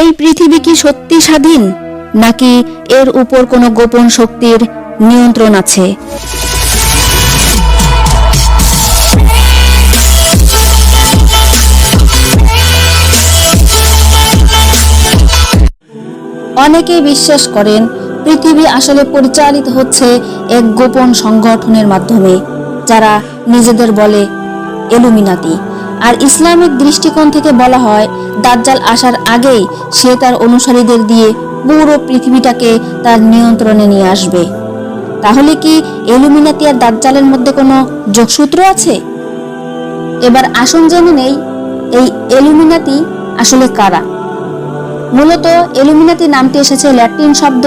এই পৃথিবী কি সত্যি স্বাধীন, নাকি এর উপর কোনো গোপন শক্তির নিয়ন্ত্রণ আছে? অনেকেই বিশ্বাস করেন, পৃথিবী আসলে পরিচালিত হচ্ছে এক গোপন সংগঠনের মাধ্যমে, যারা নিজেদের বলে এলুমিনাতি। আর ইসলামিক দৃষ্টিকোণ থেকে বলা হয়, দাজ্জাল আসার আগেই সে তার অনুসারীদের দিয়ে পুরো পৃথিবীটাকে তার নিয়ন্ত্রণে নিয়ে আসবে। তাহলে কি এলুমিনাতি আর দাজ্জালের মধ্যে কোনো যোগসূত্র আছে? এবার আসুন জেনে নেই, এই এলুমিনাতি আসলে কারা? মূলত এলুমিনাতি নামটি এসেছে ল্যাটিন শব্দ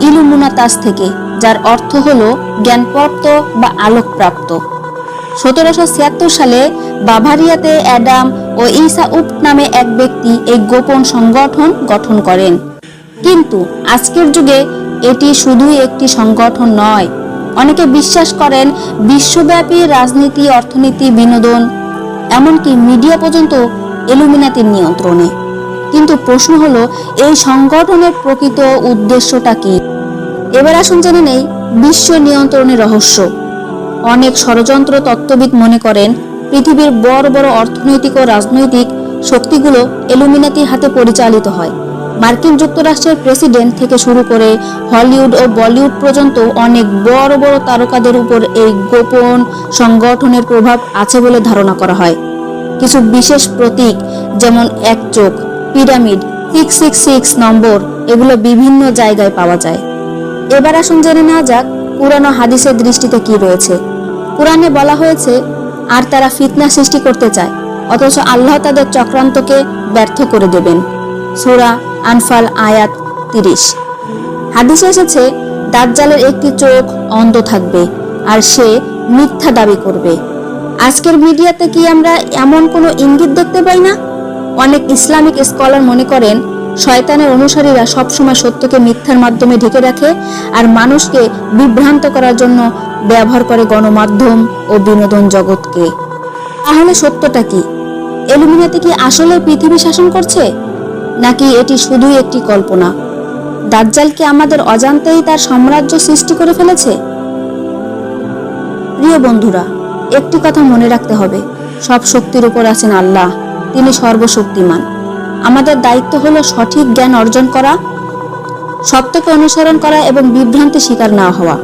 ইলুমিনাতাস থেকে, যার অর্থ হল জ্ঞানপ্রাপ্ত বা আলোকপ্রাপ্ত। সতেরোশো ছিয়াত্তর সালে বাভারিয়াতে অ্যাডাম ও ইসা উপ নামে এক ব্যক্তি এই গোপন সংগঠন গঠন করেন। কিন্তু আজকের যুগে এটি শুধুই একটি সংগঠন নয়। অনেকে বিশ্বাস করেন বিশ্বব্যাপী রাজনীতি, অর্থনীতি, বিনোদন, এমনকি মিডিয়া পর্যন্ত এলুমিনাতির নিয়ন্ত্রণে। কিন্তু প্রশ্ন হলো, এই সংগঠনের প্রকৃত উদ্দেশ্যটা কি? এবার আসুন জেনে নেই বিশ্ব নিয়ন্ত্রণের রহস্য। অনেক ষড়যন্ত্র তত্ত্ববিদ মনে করেন, পৃথিবীর বড় বড় অর্থনৈতিক ও রাজনৈতিক শক্তিগুলো এলুমিনাতির হাতে পরিচালিত হয়। মার্কিন যুক্তরাষ্ট্রের প্রেসিডেন্ট থেকে শুরু করে হলিউড ও বলিউড পর্যন্ত অনেক বড় বড় তারকাদের উপর এই গোপন সংগঠনের প্রভাব আছে বলে ধারণা করা হয়। কিছু বিশেষ প্রতীক যেমন এক চোখ, pyramid, six six six number, এগুলো বিভিন্ন জায়গায় পাওয়া যায়। এবার আসুন জেনে নেওয়া যাক পুরানো হাদিসের দৃষ্টিতে কি রয়েছে। কোরআনে বলা হয়েছে, আর তারা ফিতনা সৃষ্টি করতে চায়, অথচ আল্লাহ তাদের চক্রান্তকে ব্যর্থ করে দেবেন। সূরা আনফাল আয়াত তিরিশ। হাদিসে এসেছে, দাজ্জালের একটি চোখ অন্ধ থাকবে, আর সে মিথ্যা দাবি করবে। আজকের মিডিয়াতে কি আমরা এমন কোনো ইঙ্গিত দেখতে পাই না? অনেক ইসলামিক স্কলার মনে করেন শয়তানের অনুসারীরা সবসময় সত্যকে মিথ্যার মাধ্যমে ঢেকে রাখে আর মানুষকে বিভ্রান্ত করার জন্য ব্যবহার করে গণমাধ্যম ও বিনোদন জগৎকে। তাহলে সত্যটা কি? এলুমিনাতি কি আসলে পৃথিবী শাসন করছে? নাকি এটি শুধুই একটি কল্পনা? দাজ্জাল কি আমাদের অজান্তেই তার সাম্রাজ্য সৃষ্টি করে ফেলেছে? প্রিয় বন্ধুরা, একটি কথা মনে রাখতে হবে। সব শক্তির উপর আছেন আল্লাহ। তিনি সর্বশক্তিমান। আমাদের দায়িত্ব হলো সঠিক জ্ঞান অর্জন করা, সত্যকে অনুসরণ করা এবং বিভ্রান্তি শিকার না হওয়া।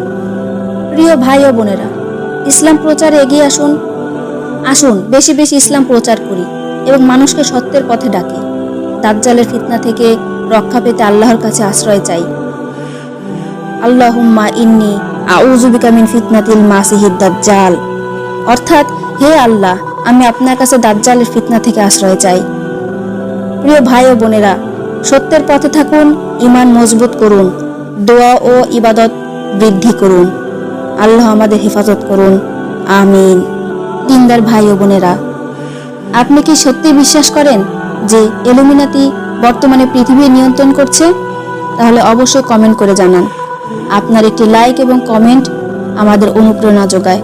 প্রিয় ভাই ও বোনেরা, ইসলাম প্রচারে এগিয়ে আসুন। আসুন, বেশি বেশি ইসলাম প্রচার করি এবং মানুষকে সত্যের পথে ডাকি। দাজ্জালের ফিতনা থেকে রক্ষা পেতে আল্লাহর কাছে আশ্রয় চাই। আল্লাহুম্মা ইন্নি আউযুবিকা মিন ফিতনাতিল মাসিহিদ দাজ্জাল। অর্থাৎ, হে আল্লাহ, আমি আপনার কাছে দাজ্জালের ফিতনা থেকে আশ্রয় চাই। প্রিয় ভাই ও বোনেরা, সত্যের পথে থাকুন ইমান মজবুত করুন, দোয়া ও ইবাদত বৃদ্ধি করুন। আল্লাহ আমাদের হেফাজত করুন, আমিন। দিনদার ভাই ও বোনেরা, আপনি কি সত্যি বিশ্বাস করেন যে এলুমিনাতি বর্তমানে পৃথিবী নিয়ন্ত্রণ করছে? তাহলে অবশ্যই কমেন্ট করে জানান। আপনার একটি লাইক এবং কমেন্ট আমাদের অনুপ্রেরণা যোগায়।